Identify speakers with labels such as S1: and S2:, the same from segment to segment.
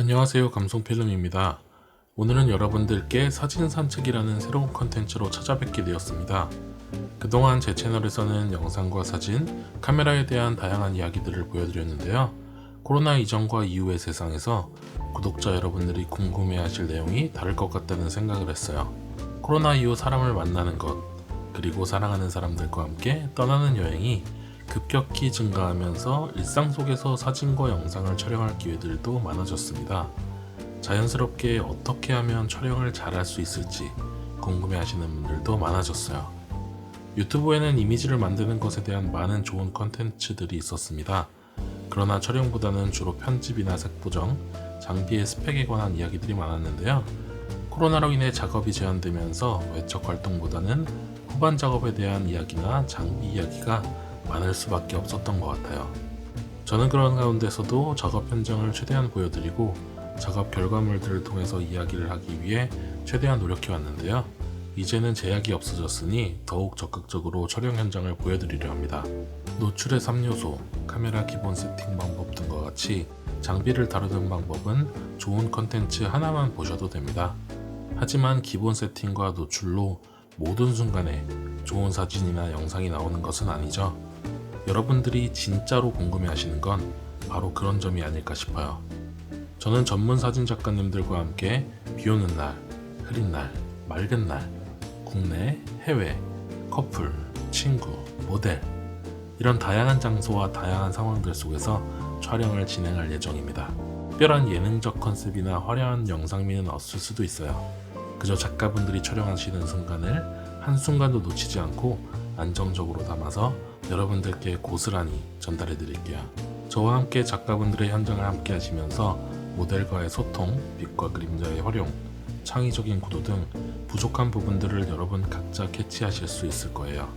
S1: 안녕하세요 감성필름입니다. 오늘은 여러분들께 사진 산책이라는 새로운 컨텐츠로 찾아뵙게 되었습니다. 그동안 제 채널에서는 영상과 사진, 카메라에 대한 다양한 이야기들을 보여드렸는데요. 코로나 이전과 이후의 세상에서 구독자 여러분들이 궁금해하실 내용이 다를 것 같다는 생각을 했어요. 코로나 이후 사람을 만나는 것, 그리고 사랑하는 사람들과 함께 떠나는 여행이 급격히 증가하면서 일상 속에서 사진과 영상을 촬영할 기회들도 많아졌습니다. 자연스럽게 어떻게 하면 촬영을 잘할 수 있을지 궁금해 하시는 분들도 많아졌어요. 유튜브에는 이미지를 만드는 것에 대한 많은 좋은 컨텐츠들이 있었습니다. 그러나 촬영보다는 주로 편집이나 색보정, 장비의 스펙에 관한 이야기들이 많았는데요. 코로나로 인해 작업이 제한되면서 외적 활동보다는 후반 작업에 대한 이야기나 장비 이야기가 많을 수밖에 없었던 것 같아요. 저는 그런 가운데서도 작업 현장을 최대한 보여드리고 작업 결과물들을 통해서 이야기를 하기 위해 최대한 노력해 왔는데요. 이제는 제약이 없어졌으니 더욱 적극적으로 촬영 현장을 보여드리려 합니다. 노출의 3요소, 카메라 기본 세팅 방법 등과 같이 장비를 다루는 방법은 좋은 컨텐츠 하나만 보셔도 됩니다. 하지만 기본 세팅과 노출로 모든 순간에 좋은 사진이나 영상이 나오는 것은 아니죠. 여러분들이 진짜로 궁금해 하시는 건 바로 그런 점이 아닐까 싶어요. 저는 전문 사진 작가님들과 함께 비 오는 날, 흐린 날, 맑은 날, 국내, 해외, 커플, 친구, 모델, 이런 다양한 장소와 다양한 상황들 속에서 촬영을 진행할 예정입니다. 특별한 예능적 컨셉이나 화려한 영상미는 없을 수도 있어요. 그저 작가분들이 촬영하시는 순간을 한순간도 놓치지 않고 안정적으로 담아서 여러분들께 고스란히 전달해 드릴게요. 저와 함께 작가분들의 현장을 함께 하시면서 모델과의 소통, 빛과 그림자의 활용, 창의적인 구도 등 부족한 부분들을 여러분 각자 캐치하실 수 있을 거예요.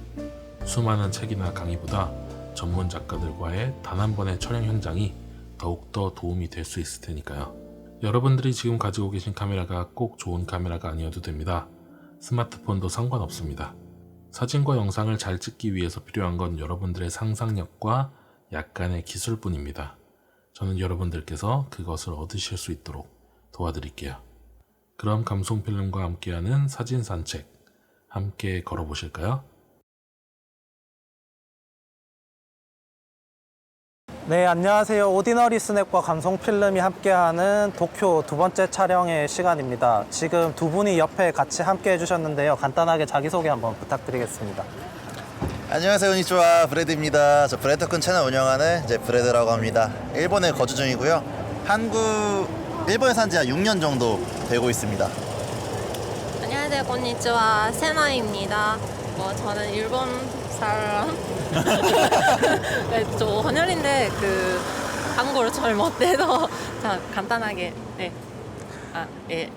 S1: 수많은 책이나 강의보다 전문 작가들과의 단 한 번의 촬영 현장이 더욱더 도움이 될 수 있을 테니까요. 여러분들이 지금 가지고 계신 카메라가 꼭 좋은 카메라가 아니어도 됩니다. 스마트폰도 상관없습니다. 사진과 영상을 잘 찍기 위해서 필요한 건 여러분들의 상상력과 약간의 기술뿐입니다. 저는 여러분들께서 그것을 얻으실 수 있도록 도와드릴게요. 그럼 감성필름과 함께하는 사진 산책 함께 걸어보실까요?
S2: 네, 안녕하세요. 오디너리 스냅과 감성 필름이 함께하는 도쿄 두 번째 촬영의 시간입니다. 지금 두 분이 옆에 같이 함께 해주셨는데요. 간단하게 자기소개 한번 부탁드리겠습니다.
S3: 안녕하세요, konnichiwa. 브레드입니다. 저 브레드쿤 채널 운영하는 이제 브레드라고 합니다. 일본에 거주 중이고요. 한국 일본에 산지 한 6년 정도 되고 있습니다.
S4: 안녕하세요, konnichiwa. 세나입니다. 뭐 저는 일본 사람. 네, 저 헌혈인데 그 한국어를 잘 못해서 자 간단하게 네. 아 예.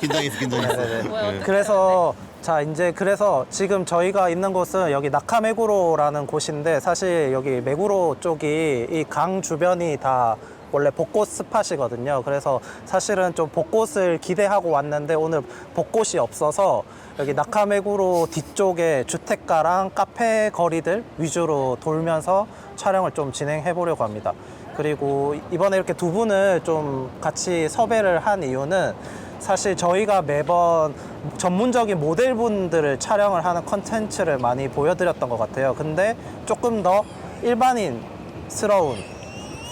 S3: 긴장했어, 긴장했어.
S2: 네 네 네.
S4: 뭐요? 어떡해.
S2: 그래서 자 이제 그래서 지금 저희가 있는 곳은 여기 나카메구로라는 곳인데 사실 여기 메구로 쪽이 이 강 주변이 다 원래 벚꽃 스팟이거든요. 그래서 사실은 좀 벚꽃을 기대하고 왔는데 오늘 벚꽃이 없어서 여기 나카메구로 뒤쪽에 주택가랑 카페 거리들 위주로 돌면서 촬영을 좀 진행해 보려고 합니다. 그리고 이번에 이렇게 두 분을 좀 같이 섭외를 한 이유는 사실 저희가 매번 전문적인 모델분들을 촬영을 하는 컨텐츠를 많이 보여드렸던 것 같아요. 근데 조금 더 일반인스러운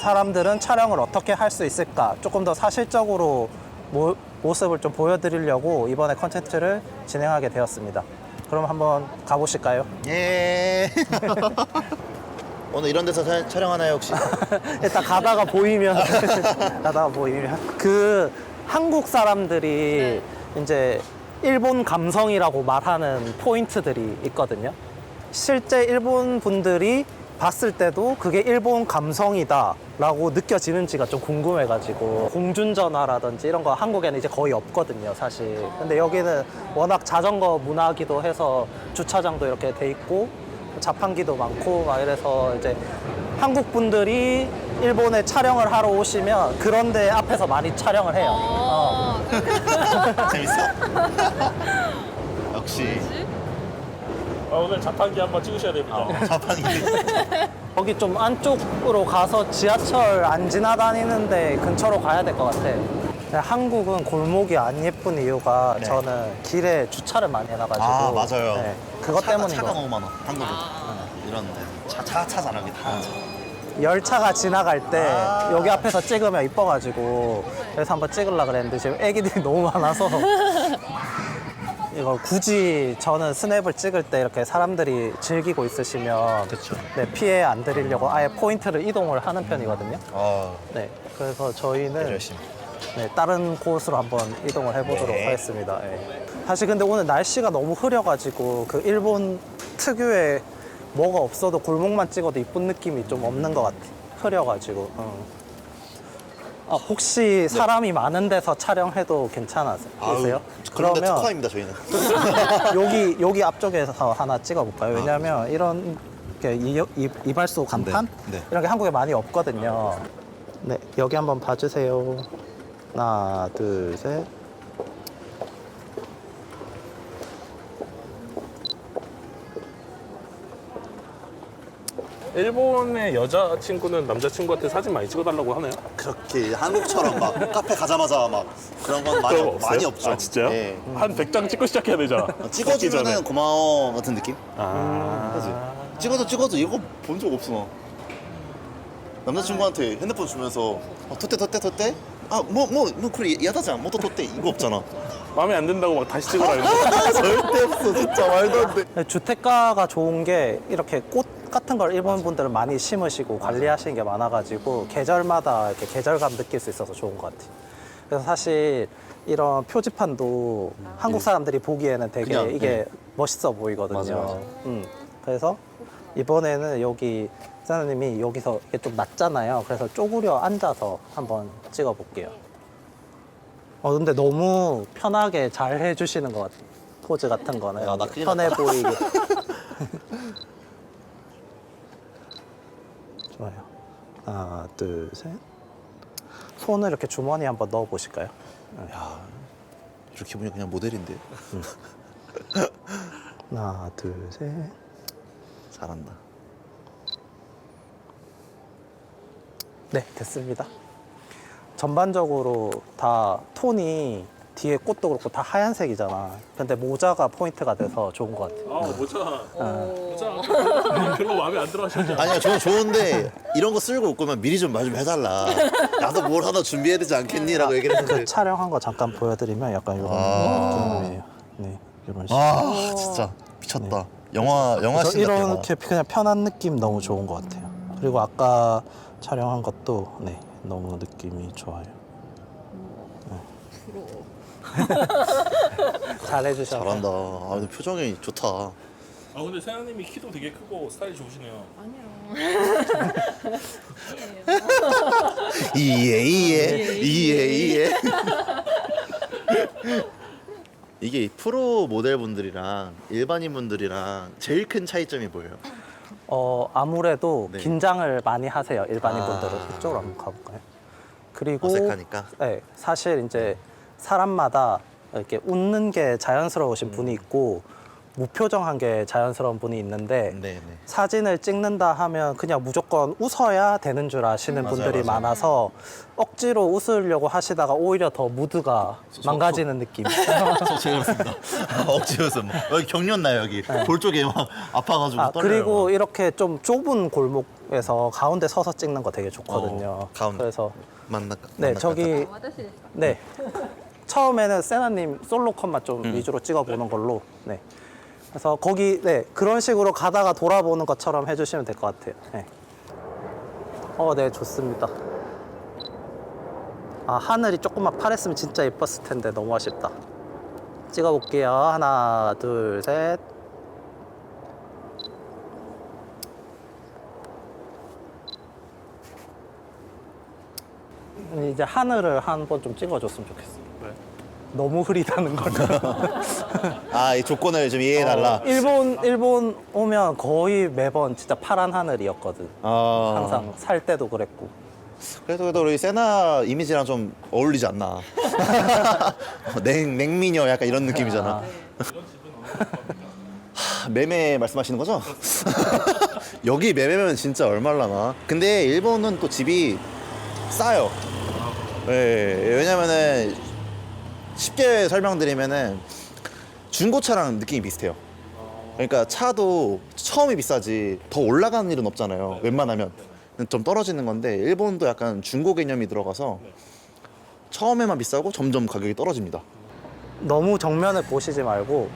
S2: 사람들은 촬영을 어떻게 할 수 있을까? 조금 더 사실적으로 모, 모습을 좀 보여드리려고 이번에 컨텐츠를 진행하게 되었습니다. 그럼 한번 가보실까요?
S3: 예. 오늘 이런 데서 촬- 촬영하나요, 혹시?
S2: 일단 가다가 보이면 가다가 보이면 그 한국 사람들이 이제 일본 감성이라고 말하는 포인트들이 있거든요. 실제 일본 분들이 봤을 때도 그게 일본 감성이다 라고 느껴지는지가 좀 궁금해가지고 공중전화라든지 이런 거 한국에는 이제 거의 없거든요, 사실. 근데 여기는 워낙 자전거 문화기도 해서 주차장도 이렇게 돼 있고 자판기도 많고 막 이래서 이제 한국 분들이 일본에 촬영을 하러 오시면 그런데 앞에서 많이 촬영을 해요. 어.
S4: 어,
S3: 재밌어? 역시.
S1: 아, 오늘 자판기 한번 찍으셔야 됩니다.
S3: 자판기.
S2: 거기 좀 안쪽으로 가서 지하철 안 지나다니는데 근처로 가야 될 것 같아. 근데 한국은 골목이 안 예쁜 이유가
S3: 네.
S2: 저는 길에 주차를 많이 해놔가지고.
S3: 아 맞아요.
S2: 네, 그것
S3: 차가,
S2: 때문인
S3: 차가
S2: 거.
S3: 너무 많아. 한국은 어, 이런데 차 차 차잖아 다.
S2: 열차가 지나갈 때
S3: 아.
S2: 여기 앞에서 찍으면 이뻐가지고 그래서 한번 찍으려 그랬는데 지금 애기들이 너무 많아서 이걸 굳이 저는 스냅을 찍을 때 이렇게 사람들이 즐기고 있으시면
S3: 그쵸.
S2: 네, 피해 안 드리려고 아예 포인트를 이동을 하는 편이거든요.
S3: 어
S2: 네, 그래서 저희는
S3: 열심히.
S2: 네, 다른 곳으로 한번 이동을 해보도록
S3: 네.
S2: 하겠습니다. 예. 사실 근데 오늘 날씨가 너무 흐려가지고 그 일본 특유의 뭐가 없어도 골목만 찍어도 이쁜 느낌이 좀 없는 것 같아. 흐려가지고. 어. 아, 혹시 사람이 많은 데서 촬영해도 괜찮으세요?
S3: 그런데 특화입니다 저희는.
S2: 여기 여기 앞쪽에서 하나 찍어볼까요? 왜냐하면 이런 이렇게 이, 이, 이발소 간판
S3: 네, 네.
S2: 이런 게 한국에 많이 없거든요. 네 여기 한번 봐주세요. 하나 둘 셋.
S1: 일본의 여자친구는 남자친구한테 사진 많이 찍어달라고 하나요?
S3: 그렇게 한국처럼 막 카페 가자마자 막 그런 건 많이,
S1: 그런 거
S3: 없-
S1: 없어요?
S3: 많이 없죠.
S1: 아, 진짜요?
S3: 예.
S1: 한 100장 찍고 시작해야 되잖아. 전에.
S3: 찍어주면은 고마워 같은 느낌?
S1: 아.
S3: 그지? 찍어도 찍어도 이거 본 적 없어 나. 남자친구한테 핸드폰 주면서 어, 토떼 토떼 토떼? 아뭐뭐뭐 그래 야다지 않 뭐또 토떼 이거 없잖아.
S1: 마음에 안 든다고 막 다시 찍으라 했는데.
S3: 절대 없어 진짜 말도 안 돼.
S2: 네, 주택가가 좋은 게 이렇게 꽃 같은 걸 일본 분들은 많이 심으시고 관리하시는 게 많아가지고 계절마다 이렇게 계절감 느낄 수 있어서 좋은 것 같아요. 그래서 사실 이런 표지판도 한국 사람들이 보기에는 되게
S3: 그냥,
S2: 이게
S3: 네.
S2: 멋있어 보이거든요.
S3: 맞아, 맞아.
S2: 음, 그래서 이번에는 여기 사장님이 여기서 이게 좀 낮잖아요. 그래서 쪼그려 앉아서 한번 찍어볼게요. 어 근데 너무 편하게 잘 해주시는 것 같아요. 포즈 같은 거는
S3: 야, 나 큰일
S2: 편해 보이게. 좋아요. 하나, 둘, 셋. 손을 이렇게 주머니에 한번 넣어 보실까요?
S3: 야 이렇게 보니 그냥 모델인데.
S2: 하나, 둘, 셋.
S3: 잘한다.
S2: 네, 됐습니다. 전반적으로 다 톤이 뒤에 꽃도 그렇고 다 하얀색이잖아. 근데 모자가 포인트가 돼서 좋은 것 같아요.
S1: 아, 모자. 모자. 별로 마음에 안 들어 하셨죠?
S3: 아니야 저는 좋은데 이런 거 쓸고 올 거면 미리 좀 말 좀 해달라. 나도 뭘 하나 준비해야 되지 않겠니라고 얘기를 했는데.
S2: 그 촬영한 거 잠깐 보여드리면 약간 이런
S3: 아.
S2: 느낌이에요. 네, 이런 식으로.
S3: 아 진짜 미쳤다. 영화 영화
S2: 그래서
S3: 씬 같아. 영화.
S2: 이렇게 그냥 편한 느낌 너무 좋은 것 같아요. 그리고 아까 촬영한 것도 네 너무 느낌이 좋아요. 잘 해주셔서
S3: 잘한다. 아 근데 표정이 좋다.
S1: 아, 근데 세아님이 키도 되게 크고 스타일이 좋으시네요.
S3: 이에 이에 이에 이에. 이게 프로 모델 분들이랑 일반인 분들이랑 제일 큰 차이점이 뭐예요?
S2: 어 아무래도
S3: 네.
S2: 긴장을 많이 하세요 일반인
S3: 아.
S2: 분들은 이쪽으로 한번 가볼까요? 그리고
S3: 어색하니까.
S2: 네 사실 이제 사람마다 이렇게 웃는 게 자연스러우신
S3: 음.
S2: 분이 있고 무표정한 게 자연스러운 분이 있는데
S3: 네 네.
S2: 사진을 찍는다 하면 그냥 무조건 웃어야 되는 줄 아시는
S3: 맞아요,
S2: 분들이
S3: 맞아요.
S2: 많아서 억지로 웃으려고 하시다가 오히려 더 무드가 망가지는 느낌.
S3: 저 제가 그렇습니다. 억지 웃음. 여기 경련나요 여기. 볼 쪽에 막 아파가지고
S2: 아,
S3: 떨려요.
S2: 그리고 이렇게 좀 좁은 골목에서 가운데 서서 찍는 거 되게 좋거든요.
S3: 어, 가운데.
S2: 그래서
S3: 만나.
S2: 네 저기 네 처음에는 세나님 솔로 컷만 좀
S3: 음.
S2: 위주로 찍어보는 걸로 네 그래서 거기 네 그런 식으로 가다가 돌아보는 것처럼 해주시면 될 것 같아요. 네. 어 네 좋습니다. 아 하늘이 조금만 파랬으면 진짜 예뻤을 텐데 너무 아쉽다. 찍어볼게요. 하나 둘 셋. 이제 하늘을 한 번 좀 찍어줬으면 좋겠어.
S1: 네.
S2: 너무 흐리다는 걸.
S3: 아, 이 조건을 좀 이해해달라.
S2: 어, 일본 일본 오면 거의 매번 진짜 파란 하늘이었거든.
S3: 아,
S2: 항상 살 때도 그랬고.
S3: 그래도 그래도 우리 세나 이미지랑 좀 어울리지 않나. 냉 냉미녀 약간 이런 느낌이잖아. 매매 말씀하시는 거죠? 여기 매매면 진짜 얼마려나? 근데 일본은 또 집이 싸요. 네, 왜냐면은 쉽게 설명드리면은 중고차랑 느낌이 비슷해요. 그러니까 차도 처음이 비싸지 더 올라가는 일은 없잖아요. 웬만하면 좀 떨어지는 건데 일본도 약간 중고 개념이 들어가서 처음에만 비싸고 점점 가격이 떨어집니다.
S2: 너무 정면을 보시지 말고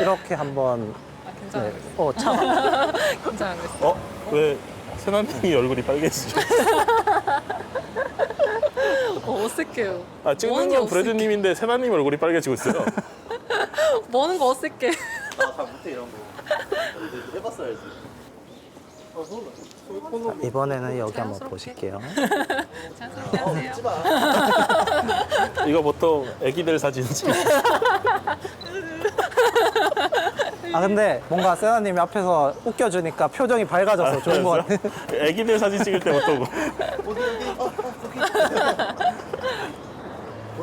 S2: 이렇게 한번
S4: 아, 괜찮아요.
S2: 네. 어, 차
S4: 괜찮아요.
S1: 어? 왜 세나님이 얼굴이 빨개지죠?
S4: 어, 어색해요.
S1: 아 찍는
S4: 건게
S1: 브래드님인데 세나님 얼굴이 빨개지고 있어요.
S4: 뭐는 거 어색해.
S3: 다 못해 이런 거. 해봤어야지.
S2: 이번에는 여기 한번
S4: 자연스럽게.
S2: 보실게요.
S4: 자연스럽게 하세요.
S1: 이거 보통 애기들 사진 찍
S2: 아 근데 뭔가 세나님이 앞에서 웃겨주니까 표정이 밝아져서 좋은 것 같아.
S1: 애기들 사진 찍을 때 보통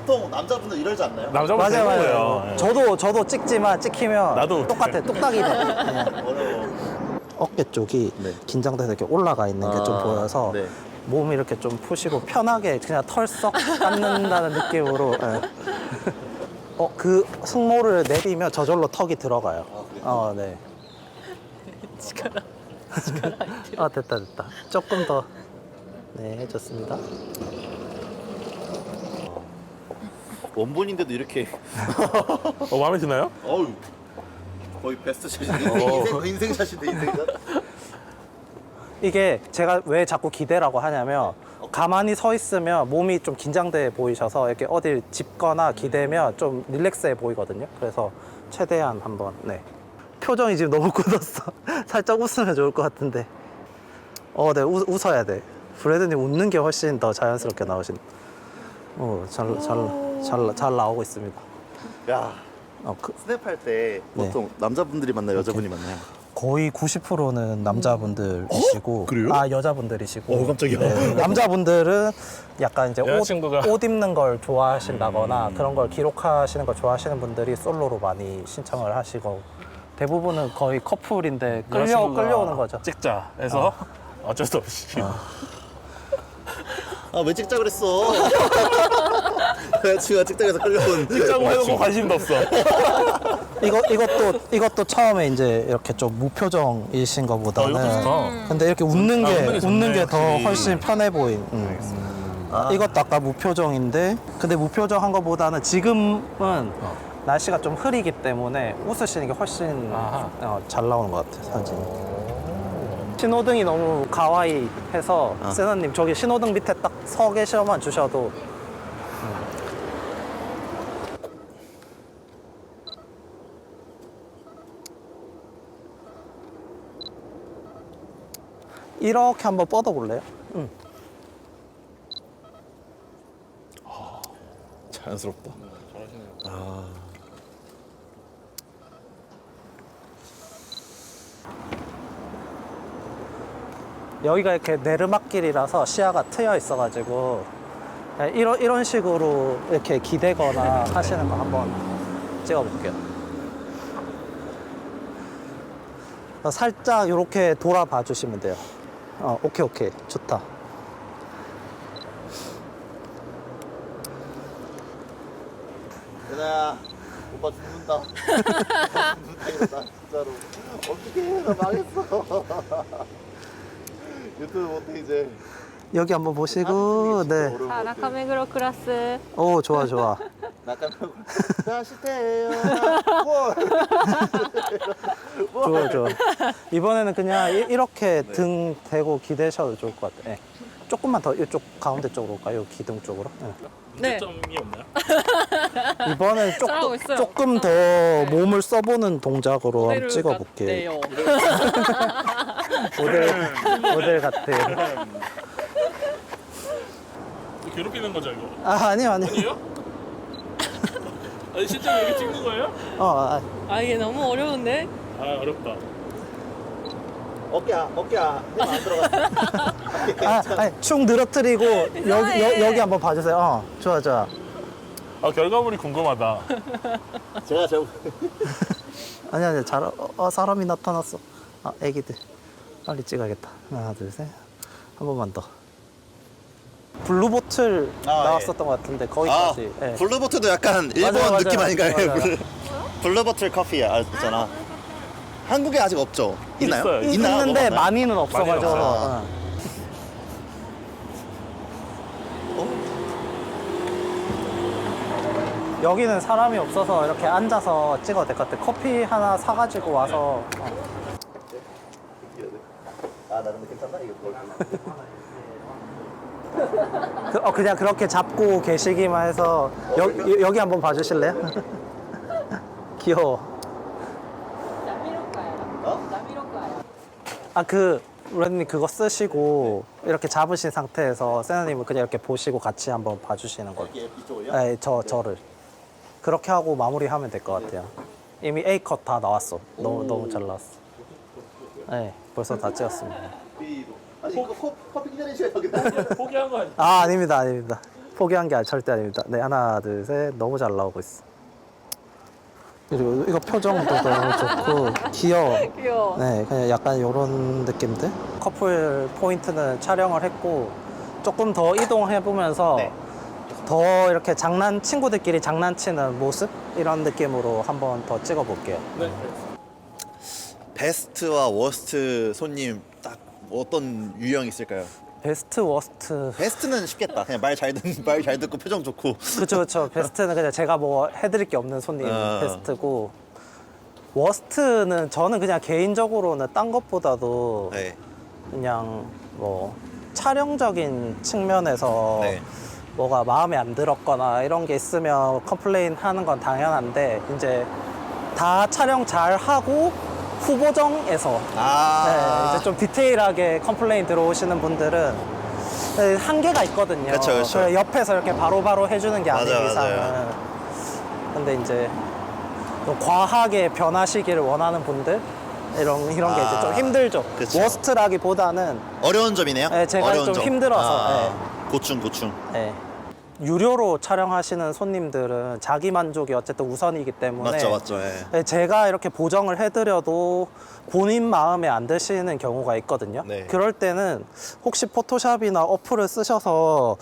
S3: 보통 남자분들 이러지 않나요?
S1: 남자분
S2: 맞아요, 맞아요.
S1: 거예요. 예.
S2: 저도 저도 찍지만 찍히면
S1: 나도
S2: 똑같아, 뚝딱이 돼. 네.
S3: 어려워.
S2: 어깨 쪽이
S3: 네.
S2: 긴장돼서 이렇게 올라가 있는 게 좀
S3: 아,
S2: 보여서
S3: 네.
S2: 몸 이렇게 좀 푸시고 편하게 그냥 털썩 깎는다는 느낌으로. 예. 어, 그 승모를 내리면 저절로 턱이 들어가요. 어, 네.
S4: 지가라.
S2: 아, 됐다, 됐다. 조금 더. 네, 좋습니다.
S3: 원본인데도 이렇게
S1: 어, 마음에 드나요?
S3: 어우 거의 베스트 샷인데 인생 인생 샷인데 인생샷.
S2: 이게 제가 왜 자꾸 기대라고 하냐면 가만히 서 있으면 몸이 좀 긴장돼 보이셔서 이렇게 어딜 짚거나 기대면 좀 릴렉스해 보이거든요. 그래서 최대한 한번 네. 표정이 지금 너무 굳었어. 살짝 웃으면 좋을 것 같은데. 어, 네, 웃, 웃어야 돼. 브래드님 웃는 게 훨씬 더 자연스럽게 나오신. 어, 잘, 잘, 잘, 잘 나오고 있습니다.
S3: 야
S2: 어, 그,
S3: 스냅할 때 보통 남자분들이 만나요, 여자분이 만나요?
S2: 거의 90%는 남자분들이시고
S3: 어? 그래요?
S2: 아 여자분들이시고
S3: 어, 깜짝이야.
S2: 네, 남자분들은 약간 이제 옷,
S1: 여자친구가-
S2: 옷 입는 걸 좋아하신다거나
S3: 음.
S2: 그런 걸 기록하시는 걸 좋아하시는 분들이 솔로로 많이 신청을 하시고 대부분은 거의 커플인데 끌려
S1: 여자친구가
S2: 끌려오는 거죠.
S1: 찍자 해서 어 쩔 수 없이
S3: 아 왜 찍자 그랬어? 여자친구가 해서 끌려온.
S1: 찍자고 해놓고 관심도 없어.
S2: 이거 이것도 이것도 처음에 이제 이렇게 좀 무표정이신
S1: 어,
S2: 것보다는
S1: 좋다.
S2: 근데 이렇게 웃는
S1: 아,
S2: 게
S1: 웃는 게 좋네,
S2: 웃는 게 더
S1: 확실히.
S2: 훨씬 편해 보인. 음.
S3: 아.
S2: 이것도 아까 무표정인데 근데 무표정한 것보다는 지금은 날씨가 좀 흐리기 때문에 웃으시는 게 훨씬
S1: 아하.
S2: 어, 잘 나오는 것 같아요 사진. 신호등이 너무 가와이 해서
S3: 아.
S2: 세나님 저기 신호등 밑에 딱 서 계셔만 주셔도 이렇게 한번 뻗어 볼래요? 응.
S3: 자연스럽다.
S2: 여기가 이렇게 내르막길이라서 시야가 트여 있어가지고 네, 이런 이런 식으로 이렇게 기대거나 하시는 거 한번 찍어볼게요. 어, 살짝 이렇게 돌아봐 주시면 돼요. 어, 오케이 오케이 좋다.
S3: 얘나야 오빠 죽는다. 죽는다 진짜로. 어떡해 나 망했어. 유튜브 못해 이제.
S2: 여기 한번 보시고 네.
S4: 자, 나카메그로 클라스.
S2: 오 좋아 좋아.
S3: 나까면 다시 태요.
S2: 좋아 좋아. 이번에는 그냥 이, 렇게등 대고 기대셔도 좋을 것 같아요. 네. 조금만 더 이쪽 가운데 쪽으로 올까요? 기둥 쪽으로. 네.
S4: 네.
S1: 점이 없나요?
S2: 이번엔
S4: 잘하고
S2: 조금,
S4: 있어요.
S2: 조 금 더 몸을 써보는 동작으로 한번 찍어볼게요. 모델, 모델 같아요.
S1: 괴롭히는 거죠 이거?
S2: 아, 아니요, 아니요.
S1: 아니에요? 아니 실제로 여기 찍는 거예요?
S2: 어, 아,
S4: 아, 이게 너무 어려운데?
S1: 아 어렵다.
S3: 어깨야 어깨야 힘안 들어갔어.
S2: 아, 아니, 축 늘어뜨리고 여기,
S4: 이상해.
S2: 여, 여기 한번 봐주세요. 어, 좋아, 좋아.
S1: 아 결과물이 궁금하다.
S3: 제가 제가
S2: 아니 아니 잘 어, 어, 사람이 나타났어. 아 애기들 빨리 찍어야겠다. 하나 둘 셋. 한 번만 더. 블루보틀
S3: 아,
S2: 나왔었던 것 같은데
S3: 아,
S2: 거기까지. 예.
S3: 블루보틀도 약간 일본
S2: 맞아요,
S3: 느낌
S2: 맞아요.
S3: 아닌가요?
S2: 맞아요.
S3: 블루, 블루보틀 커피 아, 있잖아. 한국에 아직 없죠? 있나요?
S1: 있어요.
S2: 있-
S3: 있나요?
S2: 있는데
S3: 먹었나요?
S2: 많이는 없어가지고.
S3: 없어요.
S2: 어. 여기는 사람이 없어서 이렇게 앉아서 찍어도 될 것 같아. 커피 하나 사가지고 와서. 어.
S3: 아, 나 근데 괜찮다. 이거 뭘.
S2: 그, 어, 그냥 그렇게 잡고 계시기만 해서 여, 여- 여기 한번 봐주실래요? 귀여워. 아그 런님 그거 쓰시고 이렇게 잡으신 상태에서 세나님은 그냥 이렇게 보시고 같이 한번 봐주시는 걸로.
S3: 이쪽을요?
S2: 네, 저 저를 그렇게 하고 마무리하면 될 것 같아요. 이미 A 컷 다 나왔어. 너무 너무 잘 나왔어. 네, 벌써 다 찍었습니다.
S3: 아니, 이거 커- 커피 기다리셔야 되겠다.
S1: 포기한 거 아니야?
S2: 아 아닙니다 아닙니다 포기한 게 아니- 절대 아닙니다 네 하나 둘 셋 너무 잘 나오고 있어 그리고 이거 표정도 너무 좋고 귀여워
S4: 귀여워.
S2: 네 그냥 약간 이런 느낌들 커플 포인트는 촬영을 했고 조금 더 이동해 보면서
S3: 네.
S2: 더 이렇게 장난 친구들끼리 장난치는 모습 이런 느낌으로 한번 더 찍어 볼게요
S1: 네.
S3: 베스트와 워스트 손님 딱 어떤 유형 있을까요?
S2: 베스트 워스트
S3: 베스트는 쉽겠다. 그냥 말 잘 듣, 말잘 듣고 표정 좋고.
S2: 그렇죠, 그렇죠. 베스트는 그냥 제가 뭐 해드릴 게 없는 손님
S3: 어.
S2: 베스트고 워스트는 저는 그냥 개인적으로는 딴 것보다도
S3: 네.
S2: 그냥 뭐 촬영적인 측면에서
S3: 네.
S2: 뭐가 마음에 안 들었거나 이런 게 있으면 컴플레인 하는 건 당연한데 이제 다 촬영 잘 하고 후보정에서
S3: 아.
S2: 네, 이제 좀 디테일하게 컴플레인 들어오시는 분들은 네, 한계가 있거든요.
S3: 그쵸, 그쵸.
S2: 그래 옆에서 이렇게 바로바로 해주는 게 아닌
S3: 맞아요,
S2: 이상은.
S3: 맞아요.
S2: 근데 이제 좀 과하게 변하시기를 원하는 분들 이런 이런 게 이제 좀
S3: 아,
S2: 힘들죠.
S3: 그쵸.
S2: 워스트라기보다는
S3: 어려운 점이네요.
S2: 네, 제가
S3: 어려운
S2: 좀
S3: 점.
S2: 힘들어서,
S3: 아, 고충 고충.
S2: 네, 유료로 촬영하시는 손님들은 자기 만족이 어쨌든 우선이기 때문에
S3: 맞죠 맞죠. 예.
S2: 네, 제가 이렇게 보정을 해드려도 본인 마음에 안 드시는 경우가 있거든요.
S3: 네.
S2: 그럴 때는 혹시 포토샵이나 어플을 쓰셔서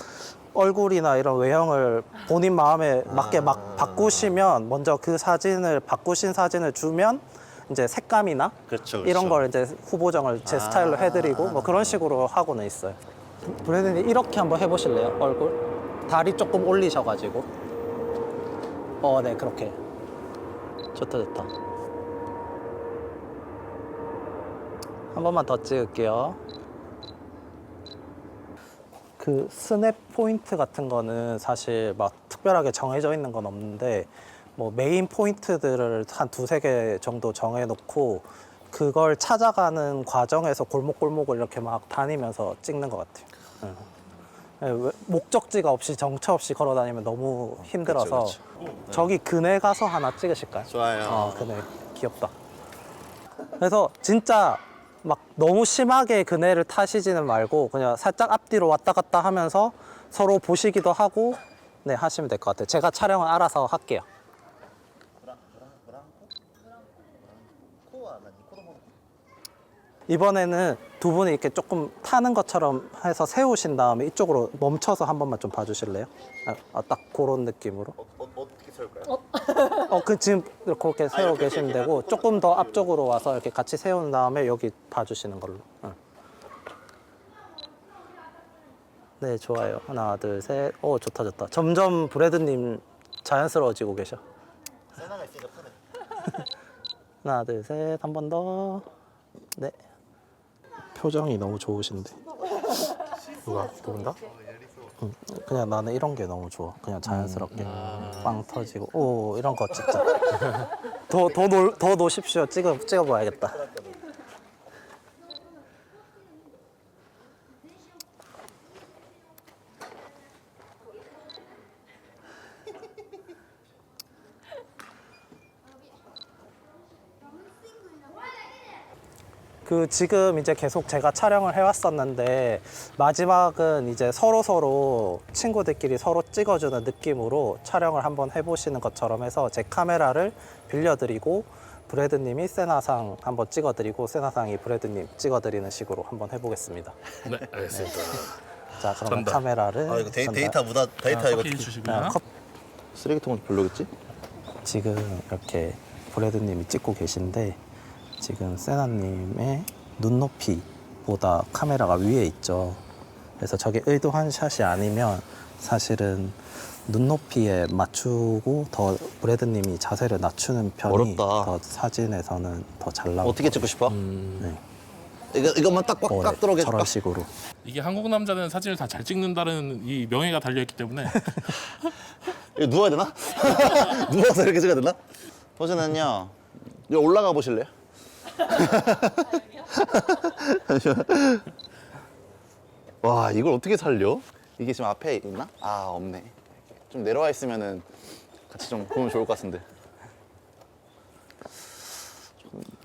S2: 얼굴이나 이런 외형을 본인 마음에 맞게
S3: 아.
S2: 막 바꾸시면 먼저 그 사진을 바꾸신 사진을 주면 이제 색감이나
S3: 그렇죠, 그렇죠.
S2: 이런 걸 이제 후보정을 제
S3: 아.
S2: 스타일로 해드리고 뭐 그런 식으로 하고는 있어요. 브래드님 이렇게 한번 해보실래요? 얼굴 다리 조금 올리셔가지고 어, 네 그렇게 좋다 좋다. 한 번만 더 찍을게요. 그 스냅 포인트 같은 거는 사실 막 특별하게 정해져 있는 건 없는데 뭐 메인 포인트들을 한 두세 개 정도 정해 놓고 그걸 찾아가는 과정에서 골목골목을 이렇게 막 다니면서 찍는 것 같아요. 응. 네, 왜- 목적지가 없이 정처 없이 걸어 다니면 너무 힘들어서
S3: 그쵸,
S2: 저기 그네 가서 하나 찍으실까요?
S3: 좋아요.
S2: 어, 그네 귀엽다. 그래서 진짜 막 너무 심하게 그네를 타시지는 말고 그냥 살짝 앞뒤로 왔다 갔다 하면서 서로 보시기도 하고 네 하시면 될 것 같아요. 제가 촬영을 알아서 할게요. 이번에는 두 분이 이렇게 조금 타는 것처럼 해서 세우신 다음에 이쪽으로 멈춰서 한 번만 좀 봐주실래요? 아, 아, 딱 그런 느낌으로.
S3: 어, 어, 세울까요?
S2: 어, 그 지금 그렇게 세워
S3: 이렇게,
S2: 계시면
S3: 이렇게
S2: 되고 조금 더 앞쪽으로 와서 이렇게 같이 세운 다음에 여기 봐주시는 걸로. 응. 네, 좋아요. 하나, 둘, 셋. 오, 좋다, 좋다. 점점 브래드님 자연스러워지고 계셔.
S3: 세나가 있으니까 편해.
S2: 하나, 둘, 셋. 한 번 더. 네. 표정이 너무 좋으신데. 누가 누군가? 응, 그냥 나는 이런 게 너무 좋아. 그냥 자연스럽게 빵 터지고 오 이런 거 찍자. 더더 더 놓으십시오. 찍어 찍어 봐야겠다. 그 지금 이제 계속 제가 촬영을 해왔었는데 마지막은 이제 서로 서로 친구들끼리 서로 찍어주는 느낌으로 촬영을 한번 해보시는 것처럼 해서 제 카메라를 빌려드리고 브래드님이 세나상 한번 찍어드리고 세나상이 브래드님 찍어드리는 식으로 한번 해보겠습니다.
S1: 네, 알겠습니다.
S2: 자, 그러면
S1: 전달.
S2: 카메라를
S3: 아 이거 데이,
S2: 전달-
S3: 데이터 무다 데이터 이거
S1: 커피 주시고요.
S2: 아, 컵
S3: 쓰레기통은 별로겠지?
S2: 지금 이렇게 브래드님이 찍고 계신데 지금 세나님의 눈높이보다 카메라가 위에 있죠. 그래서 저게 의도한 샷이 아니면 사실은 눈높이에 맞추고 더 브래드님이 자세를 낮추는 편이
S3: 어렵다.
S2: 더 사진에서는 더 잘 나오고
S3: 어떻게 찍고 싶어?
S1: 음,
S2: 네.
S3: 이거 이것만 딱
S2: 어,
S3: 꽉꽉
S2: 네.
S3: 들어오게
S2: 저런
S3: 해줄까?
S2: 식으로
S1: 이게 한국 남자는 사진을 다 잘 찍는다는 이 명예가 달려 있기 때문에
S3: 이거 누워야 되나? 누워서 이렇게 찍어야 되나? 포즈는요. 이거 올라가 보실래요? 잠시만. 와 이걸 어떻게 살려? 이게 지금 앞에 있나? 아 없네. 좀 내려와 있으면은 같이 좀 보면 좋을 것 같은데.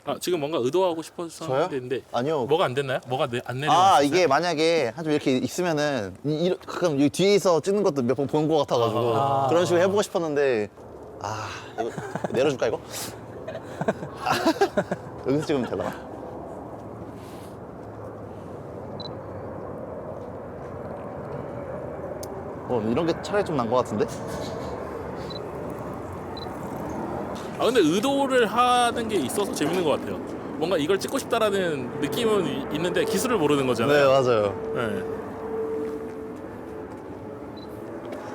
S1: 아, 지금 뭔가 의도하고 싶어서? 했는데
S3: 아니요.
S1: 뭐가 안 됐나요? 뭐가 내, 안 내려?
S3: 아 이게 만약에 한 좀 이렇게 있으면은 이, 이, 가끔 여기 뒤에서 찍는 것도 몇 번 본 것 같아가지고
S2: 아.
S3: 그런 식으로 해보고 싶었는데 아 이거 내려줄까 이거? 아, 여기서 찍으면 되나? 어 이런 게 차라리 좀 난 것 같은데?
S1: 아 근데 의도를 하는 게 있어서 재밌는 것 같아요. 뭔가 이걸 찍고 싶다라는 느낌은 이- 있는데 기술을 모르는
S3: 네
S1: 거잖아요.
S3: 맞아요.
S1: 네.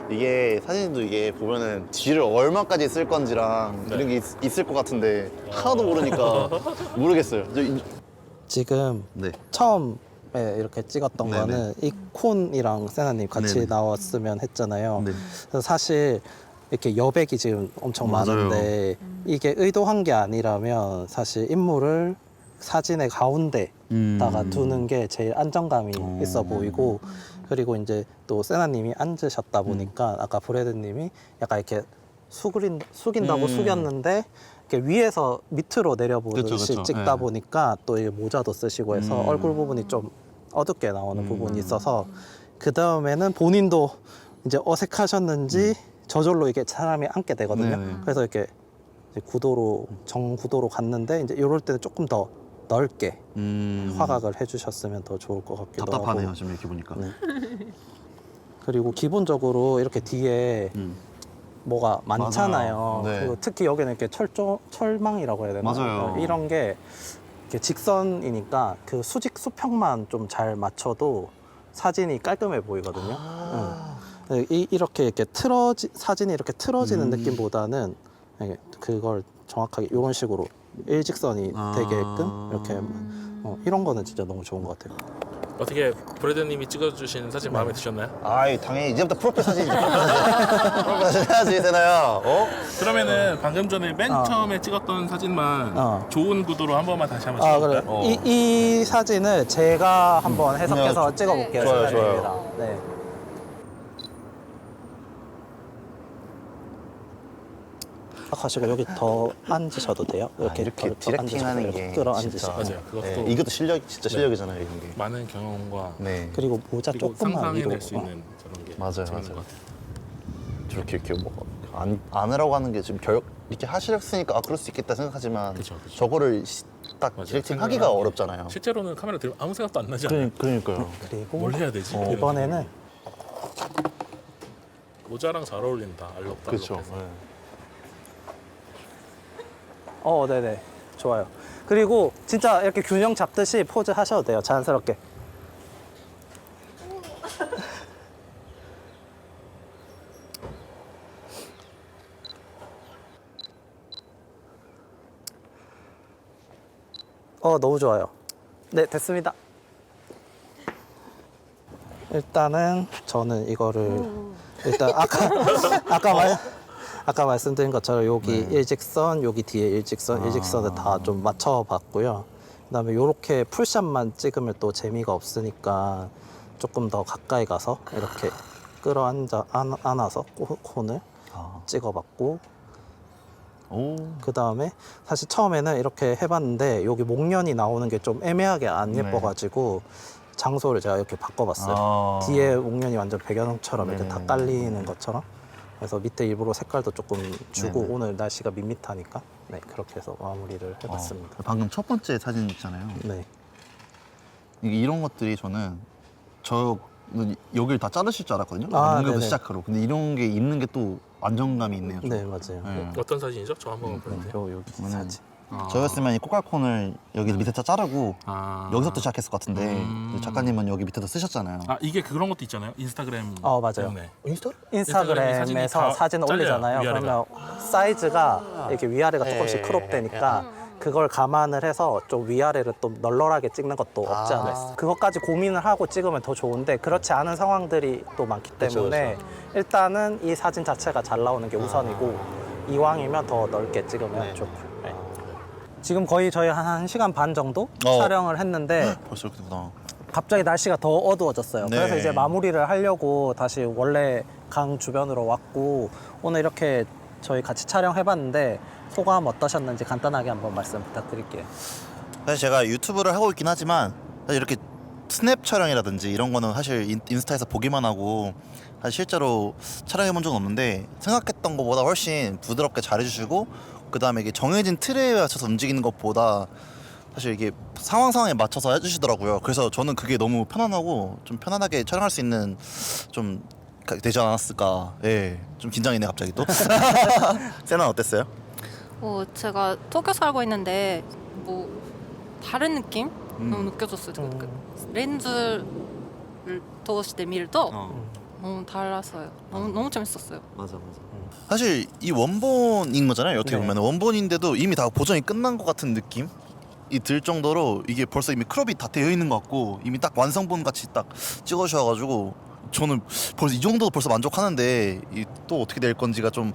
S3: 이게 사진도 이게 보면은 뒤를 얼마까지 쓸 건지랑
S1: 네.
S3: 이런 게 있, 을것 같은데 하나도 모르니까 모르겠어요. 저 이-
S2: 지금
S3: 네.
S2: 처음에 이렇게 찍었던
S3: 네네.
S2: 거는 이 콘이랑 세나님 같이
S3: 네네.
S2: 나왔으면 했잖아요.
S3: 네.
S2: 그래서 사실 이렇게 여백이 지금 엄청
S3: 맞아요.
S2: 많은데 이게 의도한 게 아니라면 사실 인물을 사진의 가운데다가
S3: 음.
S2: 두는 게 제일 안정감이
S3: 어.
S2: 있어 보이고 그리고 이제 또 세나님이 앉으셨다 보니까 아까 브래드님이 약간 이렇게 수그린 숙인다고
S3: 음.
S2: 숙였는데 이렇게 위에서 밑으로 내려보듯이
S3: 그쵸, 그쵸.
S2: 찍다
S3: 네.
S2: 보니까 또 이게 모자도 쓰시고 해서
S3: 음.
S2: 얼굴 부분이 좀 어둡게 나오는
S3: 음.
S2: 부분이 있어서 그 다음에는 본인도 이제 어색하셨는지 저절로 이게 사람이 앉게 되거든요.
S3: 네네.
S2: 그래서 이렇게 이제 구도로 정구도로 갔는데 이제 이럴 때는 조금 더 넓게
S3: 음.
S2: 화각을 해주셨으면 더 좋을 것 같기도
S3: 답답하네요
S2: 하고
S3: 지금 이렇게 보니까.
S2: 네. 그리고 기본적으로 이렇게 뒤에
S3: 음.
S2: 뭐가 많잖아요.
S3: 맞아요. 네.
S2: 그리고 특히 여기는 이렇게 철조 철망이라고 해야 되나?
S3: 맞아요.
S2: 이런 게 이렇게 직선이니까 그 수직 수평만 좀 잘 맞춰도 사진이 깔끔해 보이거든요.
S3: 아.
S2: 네, 이, 이렇게 이렇게 틀어지 사진이 이렇게 틀어지는
S3: 음.
S2: 느낌보다는 이게 그걸 정확하게 이런 식으로 일직선이
S3: 아.
S2: 되게끔 이렇게 어, 이런 거는 진짜 너무 좋은 것 같아요.
S1: 어떻게 브래드님이 찍어주신 사진 마음에 드셨나요?
S3: 아이 당연히 이제부터 프로필 사진이죠. 프로필 사진. 프로필 사진 해야지 되나요? 어?
S1: 그러면은 방금 전에 맨
S2: 어.
S1: 처음에 찍었던 사진만
S2: 어.
S1: 좋은 구도로 한 번만 다시 한번
S2: 아
S1: 찍어볼까요?
S2: 그래.
S3: 어.
S2: 이, 이 사진을 제가 한번 해석해서
S3: 네,
S2: 찍어볼게요.
S3: 좋아요. 좋아요.
S2: 네. 아까 제가 여기 더 앉으셔도 돼요. 이렇게
S3: 아, 이렇게
S2: 더
S3: 디렉팅
S2: 앉으셔도
S3: 하는
S2: 이렇게
S3: 게
S2: 끌어 앉으시고.
S1: 맞아요. 그것도
S3: 네, 이것도 실력 진짜 실력이잖아요 이런 게.
S1: 많은 경험과
S3: 네.
S2: 그리고 모자
S1: 그리고
S2: 조금만 위로.
S1: 상상해낼 수 있는 저런 게
S3: 맞아요,
S1: 재밌는
S3: 맞아요.
S1: 것 같아요.
S3: 저렇게 이렇게 뭐안 안으라고 하는 게 지금 결 이렇게 하시렸으니까 아 그럴 수 있겠다 생각하지만
S1: 그쵸, 그쵸.
S3: 저거를 시- 딱
S1: 맞아요.
S3: 디렉팅 하기가
S1: 하는.
S3: 어렵잖아요.
S1: 실제로는 카메라 들면 아무 생각도 안 나지 않아요?
S3: 그러니까요.
S2: 그리고
S1: 뭘 해야 되지?
S3: 어.
S2: 이번에는
S1: 모자랑 잘 어울린다. 알록달록.
S3: 그렇죠.
S1: 해서.
S2: 어, 네네. 좋아요. 그리고 진짜 이렇게 균형 잡듯이 포즈 하셔도 돼요. 자연스럽게. 어, 너무 좋아요. 네, 됐습니다. 일단은 저는 이거를 일단 아까 아까 말 아까 말씀드린 것처럼 여기
S3: 네.
S2: 일직선, 여기 뒤에 일직선,
S3: 아.
S2: 일직선을 다 좀 맞춰봤고요. 그다음에 이렇게 풀샷만 찍으면 또 재미가 없으니까 조금 더 가까이 가서 이렇게 끌어앉아 안, 안아서 코- 콘을
S3: 아.
S2: 찍어봤고
S3: 오.
S2: 그 다음에 사실 처음에는 이렇게 해봤는데 여기 목련이 나오는 게 좀 애매하게 안
S3: 네.
S2: 예뻐가지고 장소를 제가 이렇게 바꿔봤어요.
S3: 아.
S2: 뒤에 목련이 완전 배경처럼 이렇게 다
S3: 네네네.
S2: 깔리는 것처럼 그래서 밑에 일부러 색깔도 조금 주고
S3: 네네.
S2: 오늘 날씨가 밋밋하니까 네 그렇게 해서 마무리를 해봤습니다.
S3: 어, 방금 첫 번째 사진 있잖아요.
S2: 네.
S3: 이게 이런 것들이 저는 저 여기를 다 자르실 줄 알았거든요.
S2: 아, 네네.
S3: 시작으로. 근데 이런 게 있는 게 또 안정감이 있네요. 좀.
S2: 네 맞아요.
S3: 네.
S1: 어떤 사진이죠? 저 한번 보여주세요.
S2: 요 여기
S3: 저는
S2: 사진.
S1: 아.
S3: 저였으면 이 코깔콘을 여기 밑에 다 자르고
S1: 아.
S3: 여기서부터 시작했을 것 같은데
S1: 음.
S3: 작가님은 여기 밑에도 쓰셨잖아요.
S1: 아 이게 그런 것도 있잖아요. 인스타그램.
S2: 어, 맞아요.
S1: 네.
S3: 인스타?
S2: 인스타그램에서
S1: 인스타그램에 사진이 다
S2: 사진
S1: 잘려요,
S2: 올리잖아요.
S1: 위아래가.
S2: 그러면 사이즈가 이렇게 위아래가 조금씩
S3: 예,
S2: 크롭되니까 그걸 감안을 해서 좀 위아래를 또 널널하게 찍는 것도 없지
S3: 아.
S2: 않아 있어. 그것까지 고민을 하고 찍으면 더 좋은데 그렇지 않은 상황들이 또 많기 때문에 일단은 이 사진 자체가 잘 나오는 게 우선이고 이왕이면 더 넓게 찍으면
S3: 네.
S2: 좋고. 네. 지금 거의 저희 한 1시간 반 정도
S3: 어.
S2: 촬영을 했는데
S3: 벌써 이렇게 되구나.
S2: 갑자기 날씨가 더 어두워졌어요.
S3: 네.
S2: 그래서 이제 마무리를 하려고 다시 원래 강 주변으로 왔고 오늘 이렇게 저희 같이 촬영해봤는데 소감 어떠셨는지 간단하게 한번 말씀 부탁드릴게요.
S3: 사실 제가 유튜브를 하고 있긴 하지만 사실 이렇게 스냅 촬영이라든지 이런 거는 사실 인- 인스타에서 보기만 하고 사실 실제로 촬영해 본 적은 없는데 생각했던 것보다 훨씬 부드럽게 잘해주시고 그 다음에 이게 정해진 틀에 맞춰서 움직이는 것보다 사실 이게 상황 상황에 맞춰서 해주시더라고요. 그래서 저는 그게 너무 편안하고 좀 편안하게 촬영할 수 있는 좀 가- 되지 않았을까. 예, 좀 긴장이네 갑자기 또. 세나 어땠어요?
S4: 어, 제가 도쿄 살고 있는데 뭐 다른 느낌
S3: 음.
S4: 너무 느껴졌어요.
S2: 음.
S4: 그 렌즈를通して見ると
S3: 어.
S4: 너무 달랐어요. 너무 너무 재밌었어요.
S3: 맞아 맞아. 사실 이 원본인 거잖아요. 어떻게
S2: 네.
S3: 보면 원본인데도 이미 다 보정이 끝난 것 같은 느낌. 이 들 정도로 이게 벌써 이미 크롭이 다 되어 있는 것 같고 이미 딱 완성본 같이 딱 찍어주셔가지고 저는 벌써 이 정도도 벌써 만족하는데 이 또 어떻게 될 건지가 좀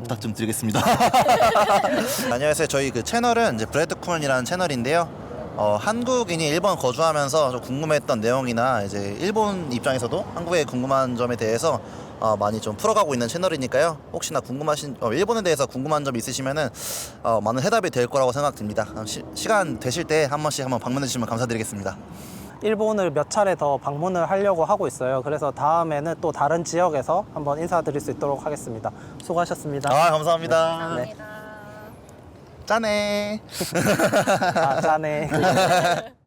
S3: 부탁 좀 드리겠습니다. 안녕하세요. 저희 그 채널은 이제 브레드 쿤이라는 채널인데요. 어, 한국인이 일본 거주하면서 좀 궁금했던 내용이나 이제 일본 입장에서도 한국에 궁금한 점에 대해서 어, 많이 좀 풀어가고 있는 채널이니까요. 혹시나 궁금하신 어, 일본에 대해서 궁금한 점 있으시면은 어, 많은 해답이 될 거라고 생각됩니다. 어, 시, 시간 되실 때 한 번씩 한번 방문해 주시면 감사드리겠습니다.
S2: 일본을 몇 차례 더 방문을 하려고 하고 있어요. 그래서 다음에는 또 다른 지역에서 한번 인사드릴 수 있도록 하겠습니다. 수고하셨습니다.
S3: 아 감사합니다.
S2: 네.
S3: 짠해.
S2: 아, 짠해.